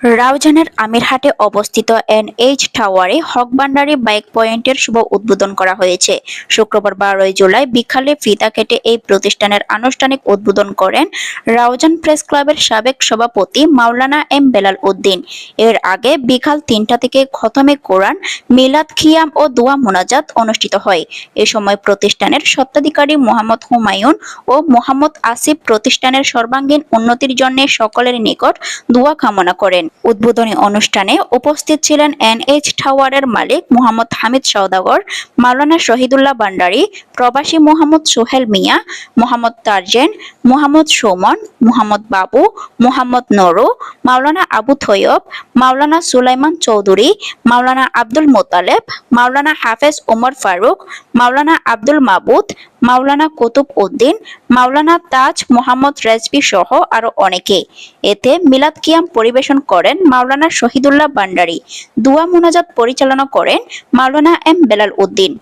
রাউজানের আমিরহাটে অবস্থিত এনএইচ টাওয়ারে হক ভান্ডারী বাইক পয়েন্টের শুভ উদ্বোধন করা হয়েছে। শুক্রবার বারোই জুলাই বিকালে ফিতা কেটে এই প্রতিষ্ঠানের আনুষ্ঠানিক উদ্বোধন করেন রাউজান প্রেস ক্লাবের সাবেক সভাপতি মাওলানা এম বেলাল উদ্দিন। এর আগে বিকাল তিনটা থেকে খতমে কোরআন, মিলাদ, খিয়াম ও দোয়া মোনাজাত অনুষ্ঠিত হয়। এ সময় প্রতিষ্ঠানের স্বত্বাধিকারী মোহাম্মদ হুমায়ুন ও মোহাম্মদ আসিফ প্রতিষ্ঠানের সর্বাঙ্গীন উন্নতির জন্য সকলের নিকট দোয়া কামনা করেন। উদ্বোধনী অনুষ্ঠানে উপস্থিত ছিলেন এনএইচ টাওয়ারের মালিক মোহাম্মদ হামিদ সৌদাগর মাওলানা শহীদুল্লাহ ভান্ডারী, প্রবাসী মোহাম্মদ সোহেল মিয়া, মোহাম্মদ তারজেন, মোহাম্মদ সুমন, মোহাম্মদ বাবু, মোহাম্মদ নরু, মাওলানা আবু থৈয়ব, মাওলানা সুলাইমান চৌধুরী, মাওলানা আব্দুল মোতালেব, মাওলানা হাফেজ ওমর ফারুক, মাওলানা আব্দুল মাবুদ মাওলানা কুতুব উদ্দিন মাওলানা তাজ মোহাম্মদ রেজবি সহ আরও অনেকে এতে মিলাদ কিয়াম পরিবেশন করেন মাওলানা শহীদুল্লাহ ভান্ডারি দুয়া মোনাজাত পরিচালনা করেন মাওলানা এম বেলাল উদ্দিন